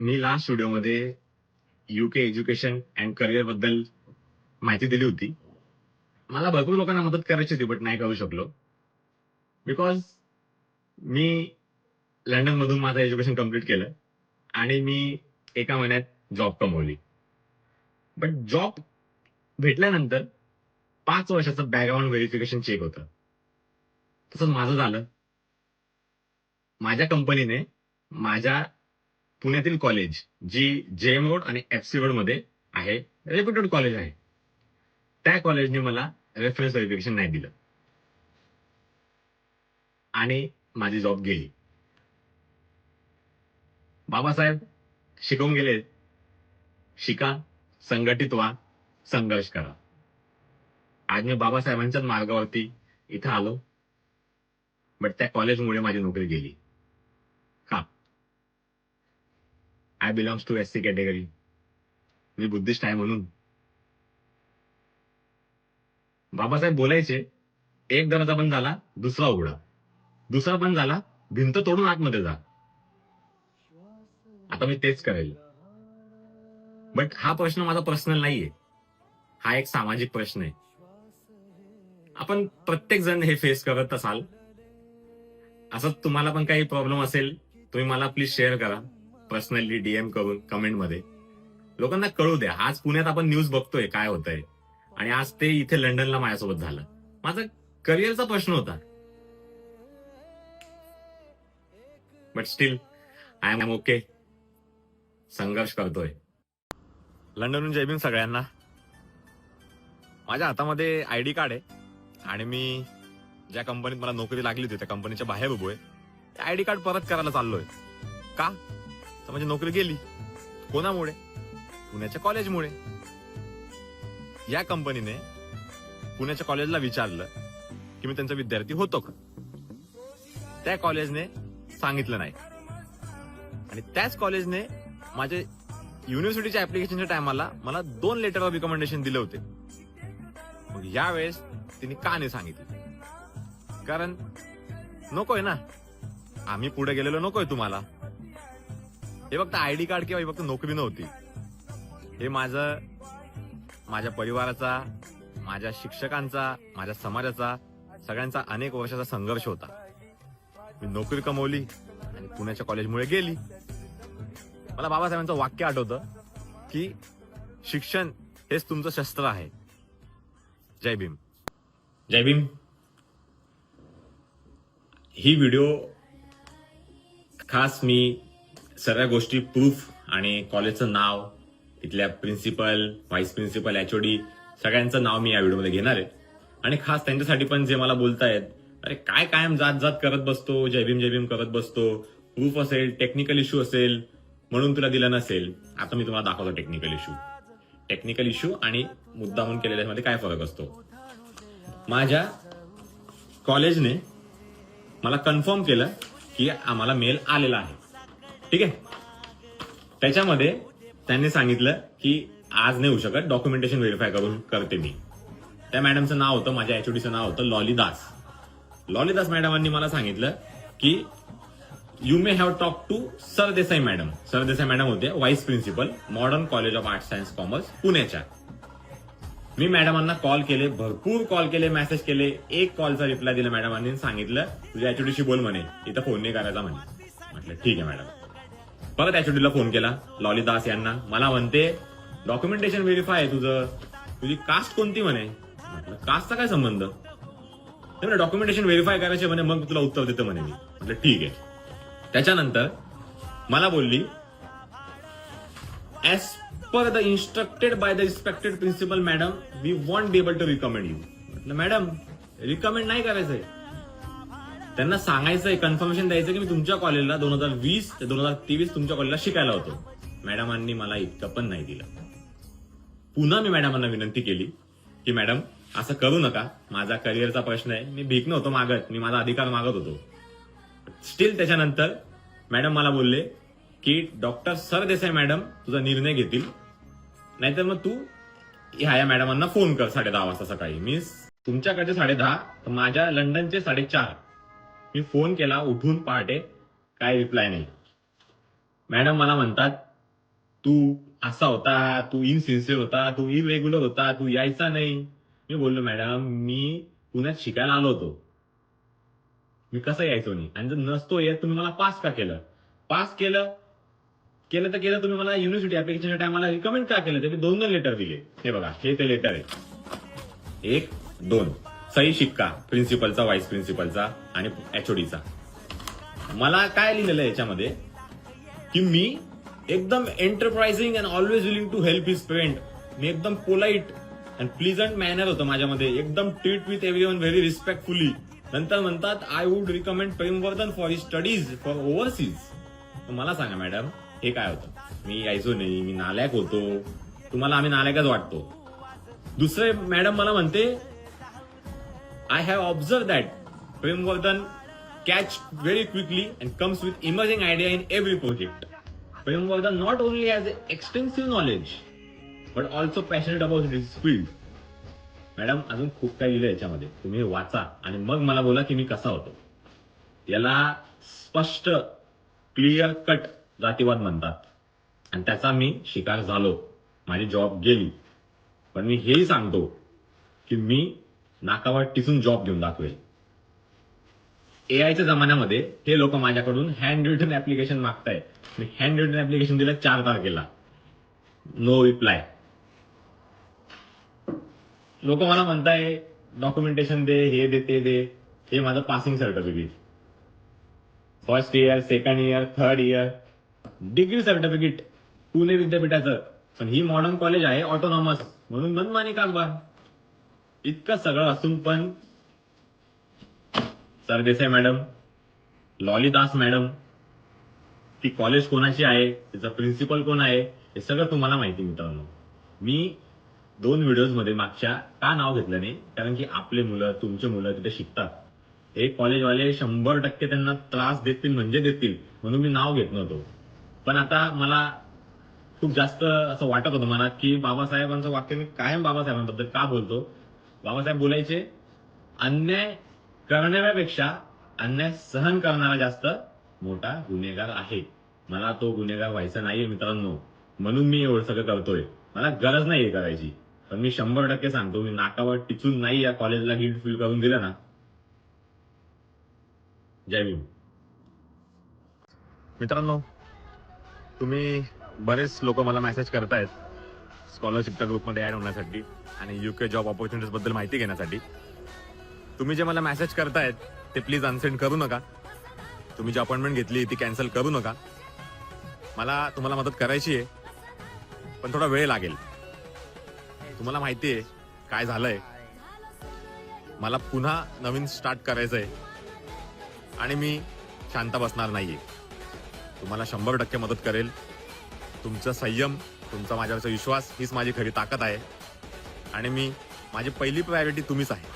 मी last स्टुडिओमध्ये UK education and करिअरबद्दल माहिती दिली होती. मला भरपूर लोकांना मदत करायची होती बट नाही करू शकलो. बिकॉज मी लंडनमधून माझं एज्युकेशन कंप्लीट केलं आणि मी एका महिन्यात जॉब कमवली. बट जॉब भेटल्यानंतर पाच वर्षाचं बॅकग्राऊंड व्हेरिफिकेशन चेक होतं. तसंच माझं झालं. माझ्या कंपनीने माझ्या पुण्यातील कॉलेज जी जे एम रोड आणि एफ सी रोडमध्ये आहे रेप्युटेड कॉलेज आहे. त्या कॉलेजने मला रेफरन्स व्हेरिफिकेशन नाही दिलं. आणि माझी जॉब गेली. बाबासाहेब शिकवून गेले. शिका संघटित व्हा संघर्ष करा. आज मी बाबासाहेबांच्याच मार्गावरती इथं आलो. बट त्या कॉलेजमुळे माझी नोकरी गेली का I belongs to S C category me Buddhist आहे म्हणून. बाबासाहेब बोलायचे एक दरवाजा बंद झाला दुसरा उघडा. दुसरा बंद झाला भिंत तोडून आतमध्ये जा. आता मी तेच करेल. बट हा प्रश्न माझा पर्सनल नाहीये. हा एक सामाजिक प्रश्न आहे. आपण प्रत्येक जण हे फेस करत असाल. असं तुम्हाला पण काही प्रॉब्लेम असेल तुम्ही मला प्लीज शेअर करा. पर्सनली डीएम करून कमेंटमध्ये लोकांना कळू द्या आज पुण्यात आपण न्यूज बघतोय काय होतंय. आणि आज ते इथे लंडनला माझ्यासोबत झालं. माझा करिअरचा प्रश्न होता. But still I am okay संघर्ष करतोय. लंडनहून जयबीन सगळ्यांना. माझ्या हातामध्ये आय डी कार्ड आहे. आणि मी ज्या कंपनीत मला नोकरी लागली होती त्या कंपनीच्या बाहेर उभोय ते आयडी कार्ड परत करायला चाललोय. का? तर म्हणजे नोकरी गेली. कोणामुळे? पुण्याच्या कॉलेजमुळे. या कंपनीने पुण्याच्या कॉलेजला विचारलं की मी त्यांचा विद्यार्थी होतो का? त्या कॉलेजने सांगितलं नाही. आणि त्याच कॉलेजने माझे युनिव्हर्सिटीच्या ऍप्लिकेशनच्या टायमाला मला दोन लेटर ऑफ रिकमेंडेशन दिले होते. मग यावेळेस तिने का नाही सांगितलं? कारण नकोय ना. आम्ही पुढे गेलेलो नकोय तुम्हाला. हे फक्त आयडी कार्ड किंवा हे फक्त नोकरी नव्हती. हे माझं माझ्या परिवाराचा माझ्या शिक्षकांचा माझ्या समाजाचा सगळ्यांचा अनेक वर्षाचा संघर्ष होता. मी नोकरी कमवली आणि पुण्याच्या कॉलेजमुळे गेली. मला बाबासाहेबांचं वाक्य आठवतं की शिक्षण हेच तुमचं शस्त्र आहे. जय भीम. जय भीम. ही व्हिडिओ खास मी सगळ्या गोष्टी प्रूफ आणि कॉलेजचं नाव तिथल्या प्रिन्सिपल व्हाईस प्रिन्सिपल एचओडी सगळ्यांचं नाव मी या व्हिडिओमध्ये घेणार आहे. आणि खास त्यांच्यासाठी पण जे मला बोलतायत अरे काय कायम जात जात करत बसतो जयभीम जयभीम करत बसतो प्रूफ असेल टेक्निकल इश्यू असेल म्हणून तुला दिलं नसेल आता मी तुम्हाला दाखवतो टेक्निकल इश्यू टेक्निकल इश्यू आणि मुद्दामून केलेल्यामध्ये काय फरक असतो? माझ्या कॉलेजने मला कन्फर्म केलं की आम्हाला मेल आलेला आहे. ठीक आहे? त्याच्यामध्ये त्यांनी सांगितलं की आज नाही होऊ शकत डॉक्युमेंटेशन व्हेरीफाय करून करते मी. त्या मॅडमचं नाव होतं माझ्या एचओडीचं नाव होतं लॉली दास लॉली दास मॅडमांनी मला सांगितलं की you may have talk to Sardesai madam Sardesai madam होते vice principal modern college of art science commerce पुण्याच्या. मी मॅडमांना कॉल केले भरपूर कॉल केले मेसेज केले. एक कॉलचा रिप्लाय दिला मॅडमांनी सांगितलं तुझ्या एचओडीशी बोल म्हणे इथं फोन नाही करायचा म्हणे. म्हटलं ठीक आहे मॅडम परत एचओडीला फोन केला. लॉली दास यांना. मला म्हणते डॉक्युमेंटेशन व्हेरीफाय आहे तुझं. तुझी कास्ट कोणती म्हणे? कास्टचा काय संबंध? म्हणे डॉक्युमेंटेशन व्हेरीफाय करायचे म्हणे मग तुला उत्तर देतं म्हणे मी. म्हटलं ठीक आहे. त्याच्यानंतर मला बोलली as per the instructed by the respected principal madam we want be able to recommend you म्हटलं मॅडम रिकमेंड नाही करायचंय. त्यांना सांगायचंय कन्फर्मेशन द्यायचं की मी तुमच्या कॉलेजला दोन हजार वीस ते दोन हजार तेवीस तुमच्या कॉलेजला शिकायला होतो. मॅडमांनी मला इतकं पण नाही दिलं. पुन्हा मी मॅडमांना विनंती केली की मॅडम असं करू नका. माझा करिअरचा प्रश्न आहे. मी भीक नव्हतो मागत. मी माझा अधिकार मागत होतो. स्टील त्याच्यानंतर मॅडम मला बोलले की डॉक्टर सरदेसाई मॅडम तुझा निर्णय घेतील. नाहीतर मग तू ह्या या मॅडमांना फोन कर साडे दहा वाजता सकाळी. मी तुमच्याकडचे साडे दहा तर माझ्या लंडनचे साडेचार मी फोन केला उठून पहाटे. काय रिप्लाय नाही. मॅडम मला म्हणतात तू असा होता तू इनसिन्सिअर होता तू इरेग्युलर होता तू यायचा नाही. मी बोललो मॅडम मी पुण्यात शिकायला आलो होतो. मी कसं यायचो नाही? आणि जर नसतो येत तुम्ही मला पास का केलं? पास केलं केलं तर केलं तुम्ही मला युनिव्हर्सिटी ऍप्लिकेशनच्या टायमाला रिकमेंड का केलं? ते मी दोन दोन लेटर दिले. हे बघा हे ते लेटर आहे. एक दोन. सही शिक्का प्रिन्सिपलचा व्हाईस प्रिन्सिपलचा आणि एचओडीचा मला काय लिहिलेलं आहे याच्यामध्ये? की मी एकदम enterprising and always willing to help his friend मी एकदम पोलाईट अँड प्लिझंट मॅनर होतं माझ्यामध्ये. एकदम treat with every one very respectfully नंतर म्हणतात I would recommend Premvardhan for his studies for overseas मला सांगा मॅडम हे काय होतं? मी यायचो नाही मी नालायक होतो. तुम्हाला आम्ही नालायकच वाटतो. दुसरे मॅडम मला म्हणते I have observe that Premvardhan catch very quickly and comes with emerging idea in every project Premvardhan not only has extensive knowledge but also passionate about his field madam अजून खूप काही लिहिलं याच्यामध्ये. तुम्ही वाचा आणि मग मला बोला की मी कसा होतो. याला स्पष्ट क्लिअर कट जातीवाद म्हणतात. आणि त्याचा मी शिकार झालो. माझी जॉब गेली. पण मी हेही सांगतो की मी नाकावर टिसून जॉब घेऊन दाखवेल. एआयच्या जमान्यामध्ये हे लोक माझ्याकडून हँड रिटन ऍप्लिकेशन मागताय मी हँड रिटन ऍप्लिकेशन दिलं चार तारखेला नो रिप्लाय लोक मला म्हणताय डॉक्युमेंटेशन दे हे दे ते दे. हे माझं passing certificate first year second year third year degree certificate Pune विद्यापीठाचं. पण ही मॉडर्न कॉलेज आहे ऑटोनॉमस म्हणून मनमानी कारभार इतकं सगळं असून पण. सरदेसाई मॅडम लॉलीदास मॅडम ती कॉलेज कोणाची आहे त्याचा प्रिन्सिपल कोण आहे हे सगळं तुम्हाला माहिती मित्रांनो मी दोन व्हिडिओजमध्ये मागच्या का नाव घेतलं नाही कारण की आपले मुलं तुमचे मुलं तिथे शिकतात. हे कॉलेजवाले शंभर टक्के त्यांना त्रास देतील म्हणजे देतील म्हणून मी नाव घेत नव्हतो. पण आता मला खूप जास्त असं वाटत होतं मनात की बाबासाहेबांचं वाक्य मी कायम बाबासाहेबांबद्दल का बोलतो? बाबासाहेब बोलायचे अन्याय करणाऱ्यापेक्षा अन्याय सहन करणारा जास्त मोठा गुन्हेगार आहे. मला तो गुन्हेगार व्हायचा नाहीये मित्रांनो. म्हणून मी एवढं सगळं करतोय. मला गरज नाहीये करायची. पण मी शंभर टक्के सांगतो मी नाकावर टिचून नाही या कॉलेजला गिल्ट फील करून दिलं ना. जय भीम. मित्रांनो तुम्ही बरेच लोक मला मेसेज करतायत. स्कॉलरशिपच्या ग्रुपमध्ये ऍड होण्यासाठी आणि युके जॉब ऑपॉर्च्युनिटीजबद्दल माहिती घेण्यासाठी. तुम्ही जे मला मेसेज करतायत ते प्लीज अनसेंड करू नका. तुम्ही जी अपॉइंटमेंट घेतली ती कॅन्सल करू नका. मला तुम्हाला मदत करायची आहे पण थोडा वेळ लागेल. तुम्हाला माहिती आहे काय झालंय. मला पुन्हा नवीन स्टार्ट करायचं आहे आणि मी शांत बसणार नाहीये. तुम्हाला शंभर टक्के मदत करेल. तुमचा संयम तुमचा माझ्यावरचा विश्वास हीच माझी खरी ताकद आहे. आणि मी माझी पहिली प्रायोरिटी तुम्हीच आहे.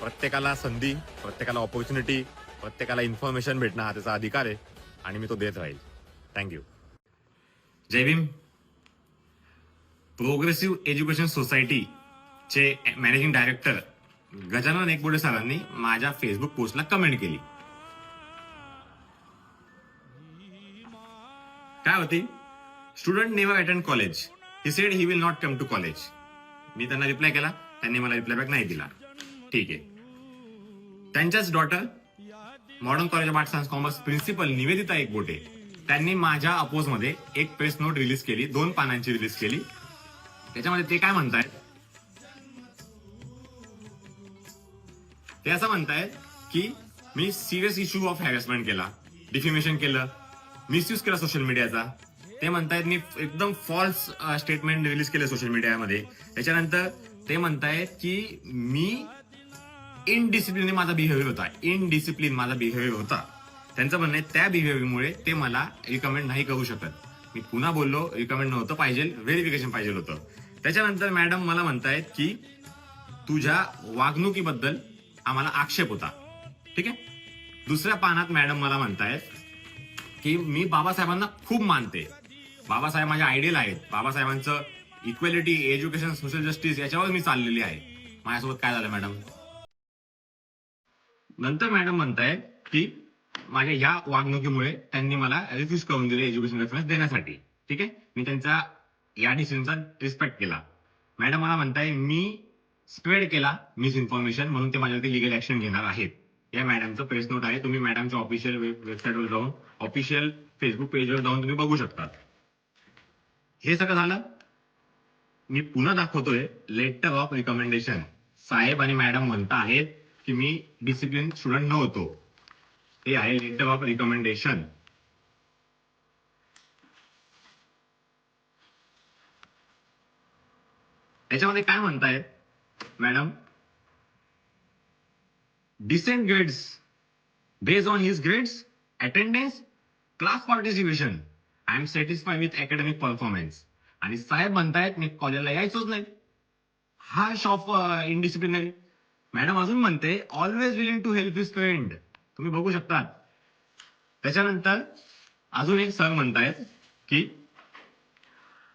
प्रत्येकाला संधी प्रत्येकाला ऑपॉर्च्युनिटी प्रत्येकाला इन्फॉर्मेशन भेटणं हा त्याचा अधिकार आहे आणि मी तो देत राहील. थँक्यू जय भीम. प्रोग्रेसिव्ह एज्युकेशन सोसायटी चे मॅनेजिंग डायरेक्टर गजानन एकबोडे सरांनी माझ्या फेसबुक पोस्टला कमेंट केली. काय होती? Student never attend college. He said he will not come to college मी त्यांना रिप्लाय केला. त्यांनी मला रिप्लाय बॅक नाही दिला. ठीक आहे. त्यांच्याच daughter modern college of art science commerce principal Nivedita Ekbote त्यांनी माझ्या अपोजमध्ये एक प्रेस नोट रिलीज केली. दोन पानांची रिलीज केली. त्याच्यामध्ये ते काय म्हणतायत? ते असं म्हणतायत की मी सिरियस इश्यू ऑफ हॅरेसमेंट केला डिफिमेशन केलं मिसयूज केला सोशल मीडियाचा ते म्हणतायत मी एकदम फॉल्स स्टेटमेंट रिलीज केले सोशल मीडियामध्ये त्याच्यानंतर ते म्हणतायत की मी इनडिसिप्लिन माझा बिहेवियर होता. इनडिसिप्लिन माझा बिहेवियर होता. त्यांचं म्हणणं आहे त्या बिहेवियरमुळे ते मला रिकमेंड नाही करू शकत. मी पुन्हा बोललो रिकमेंड नव्हतं पाहिजे व्हेरिफिकेशन पाहिजे होतं. त्याच्यानंतर मॅडम मला म्हणतायत की तुझ्या वागणुकीबद्दल आम्हाला आक्षेप होता. ठीक आहे? दुसऱ्या पानात मॅडम मला म्हणतायत की मी बाबासाहेबांना खूप मानते. बाबासाहेब माझ्या आयडियल आहेत. बाबासाहेबांचं इक्वेलिटी एज्युकेशन सोशल जस्टिस याच्यावर मी चाललेली आहे. माझ्यासोबत काय झालं मॅडम नंतर मॅडम म्हणताय की माझ्या या वागणुकीमुळे त्यांनी मला रिफ्यूज करून दिले एज्युकेशन रेफरन्स देण्यासाठी. ठीक आहे? मी त्यांचा या डिसिजनचा रिस्पेक्ट केला. मॅडम मला म्हणताय मी स्प्रेड केला मिस इन्फॉर्मेशन म्हणून ते माझ्यावरती लिगल ऍक्शन घेणार आहेत. या मॅडमचं प्रेस नोट आहे. तुम्ही मॅडमच्या ऑफिशियल वेबसाईटवर जाऊन ऑफिशियल फेसबुक पेजवर जाऊन तुम्ही बघू शकता हे सगळं झालं. मी पुन्हा दाखवतोय लेटर ऑफ रिकमेंडेशन साहेब आणि मॅडम म्हणता आहेत की मी डिसिप्लिन स्टुडंट नव्हतो. हे आहे लेटर ऑफ रिकमेंडेशन त्याच्यामध्ये काय म्हणतायत madam decent grades based on his grades attendance class participation I am satisfy with academic performance आणि साहेब म्हणतायत मी कॉलेजला यायचोच नाही. हा शॉप इनडिसिप्लिनरी मॅडम अजून म्हणते always willing to help his friend तुम्ही बघू शकता त्याच्यानंतर अजून एक सर म्हणतायत की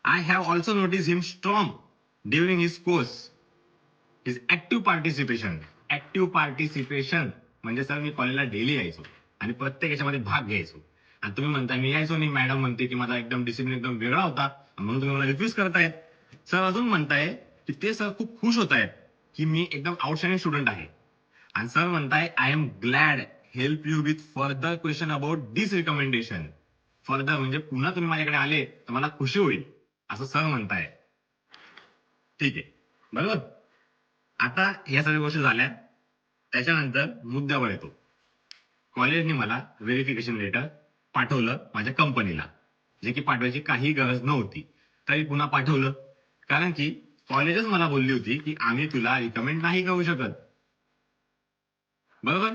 I have also notice him strong during his course his active participation active participation म्हणजे सर मी कॉलेजला डेली यायचो आणि प्रत्येक याच्यामध्ये भाग घ्यायचो. आणि तुम्ही म्हणताय मी यायचो नाही. मॅडम म्हणते की माझा एकदम डिसिप्लिन एकदम वेगळा होता. म्हणून तुम्ही मला रिफ्यूज करताय. सर अजून म्हणताय की ते सर खूप खुश होत आहेत की मी एकदम आउटस्टँडिंग स्टुडंट आहे. आणि सर म्हणताय I am glad help you with further question about this recommendation further म्हणजे पुन्हा तुम्ही माझ्याकडे आले तर मला खुशी होईल असं सर म्हणताय. ठीक आहे. बरोबर? आता या सगळ्या गोष्टी झाल्या. त्याच्यानंतर मुद्द्यावर येतो. कॉलेजने मला व्हेरिफिकेशन लेटर पाठवलं माझ्या कंपनीला. जे की पाठवायची काही गरज नव्हती. तरी पुन्हा पाठवलं. कारण की कॉलेजच मला बोलली होती की आम्ही तुला रिकमेंड नाही करू शकत. बरोबर?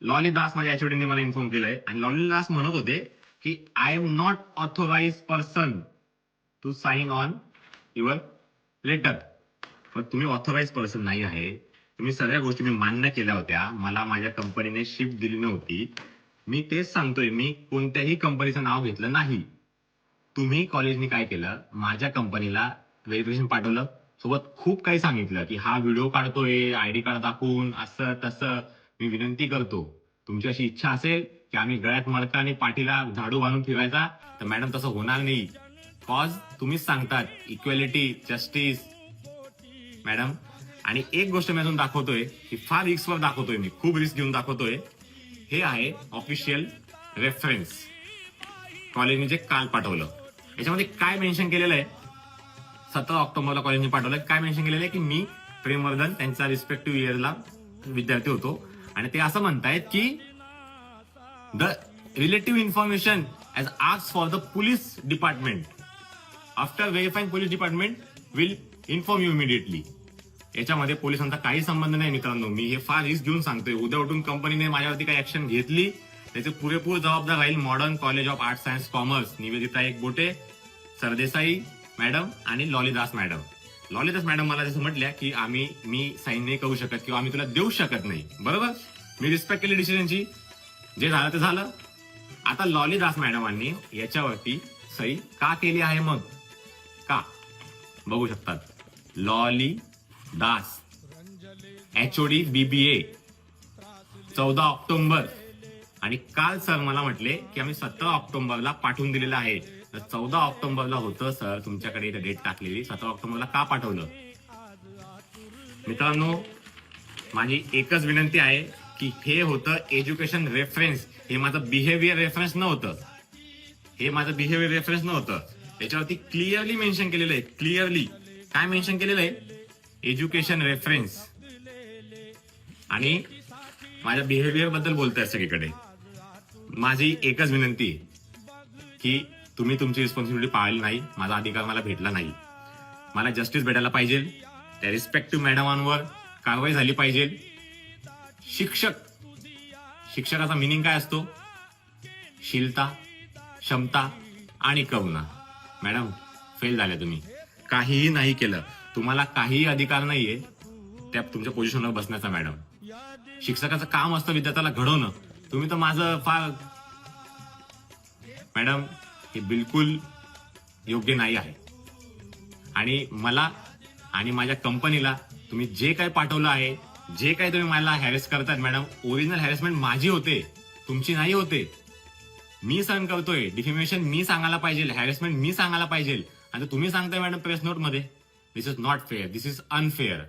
लॉली दास माझ्या एचओडीने मला इन्फॉर्म केलंय. आणि लॉली दास म्हणत होते की I am not authorise person to sign on your letter पण तुम्ही ऑथोराइज पर्सन नाही आहे. तुम्ही सगळ्या गोष्टी मी मान्य केल्या होत्या. मला माझ्या कंपनीने शिफ्ट दिली नव्हती. मी तेच सांगतोय मी कोणत्याही कंपनीचं नाव घेतलं नाही. तुम्ही कॉलेजने काय केलं? माझ्या कंपनीला व्हेरिफिकेशन पाठवलं. सोबत खूप काही सांगितलं की हा व्हिडिओ काढतोय आयडी कार्ड दाखवून असं तसं. मी विनंती करतो. तुमची अशी इच्छा असेल की आम्ही गळ्यात मडका आणि पाठीला झाडू बांधून फिरायचा तर मॅडम तसं होणार नाही. कॉज तुम्हीच सांगतात इक्वॅलिटी जस्टिस मॅडम आणि एक गोष्ट मी अजून दाखवतोय की फार रिस्कवर दाखवतोय मी. खूप रिस्क घेऊन दाखवतोय. हे आहे ऑफिशियल रेफरन्स कॉलेजने जे काल पाठवलं. याच्यामध्ये काय मेन्शन केलेलं आहे? सतरा ऑक्टोबरला कॉलेजने पाठवलं. काय मेन्शन केलेलं आहे? की मी प्रेमवर्धन त्यांचा रिस्पेक्टिव्ह इयरला विद्यार्थी होतो. आणि ते असं म्हणतायत की the relative information as ask for the police department after verifying police department will inform you immediately याच्यामध्ये पोलिसांचा काही संबंध नाही मित्रांनो. मी हे फार रिस्क घेऊन सांगतोय. उद्या उठून कंपनीने माझ्यावरती काही ऍक्शन घेतली त्याचे पुरेपूर जबाबदार राहील modern college of art science commerce Nivedita Ekbote Sardesai madam आणि लॉलीदास मॅडम. लॉलीदास मॅडम मला जसं म्हटल्या की आम्ही मी साईन नाही करू शकत किंवा आम्ही तुला देऊ शकत नाही. बरोबर? मी रिस्पेक्ट केली डिसिजनची जे झालं ते झालं. आता लॉलीदास मॅडमांनी याच्यावरती सही का केली आहे मग? का? बघू शकतात. लॉली दास. एचओडी बीबीए चौदा ऑक्टोंबर. आणि काल सर मला म्हटले की आम्ही सतरा ऑक्टोबरला पाठवून दिलेलं आहे. तर चौदा ऑक्टोबरला होतं सर तुमच्याकडे इथे डेट टाकलेली. सतरा ऑक्टोबरला का पाठवलं? मित्रांनो माझी एकच विनंती आहे की हे होतं एज्युकेशन रेफरन्स. हे माझं बिहेवियर रेफरन्स नव्हतं. हे माझं बिहेवियर रेफरन्स नव्हतं. त्याच्यावरती क्लिअरली मेन्शन केलेलं आहे. क्लिअरली. काय मेन्शन केलेलं आहे? Education reference. आणि माझ्या बिहेवियरबद्दल बोलताय सगळीकडे. माझी एकच विनंती आहे की तुम्ही तुमची रिस्पॉन्सिबिलिटी पाळली नाही माझा अधिकार मला भेटला नाही. मला जस्टिस भेटायला पाहिजे त्या रिस्पेक्टिव्ह मॅडमांवर कारवाई झाली पाहिजे. शिक्षक शिक्षकाचा मिनिंग काय असतो? शीलता क्षमता आणि करुणा. मॅडम फेल झाल्या तुम्ही. काहीही नाही केलं. तुम्हाला काहीही अधिकार नाहीये त्या तुमच्या पोझिशनवर बसण्याचा मॅडम शिक्षकाचं काम असतं विद्यार्थ्याला घडवणं. तुम्ही तर माझं फार मॅडम हे बिलकुल योग्य नाही आहे. आणि मला आणि माझ्या कंपनीला तुम्ही जे काही पाठवलं आहे जे काही तुम्ही मला हॅरेस करताय मॅडम ओरिजिनल हॅरेसमेंट माझी होते तुमची नाही होते. मी सहन करतोय. डिफिमेशन मी सांगायला पाहिजे हॅरेसमेंट मी सांगायला पाहिजे. आणि तुम्ही सांगताय मॅडम प्रेस नोट मध्ये this is not fair this is unfair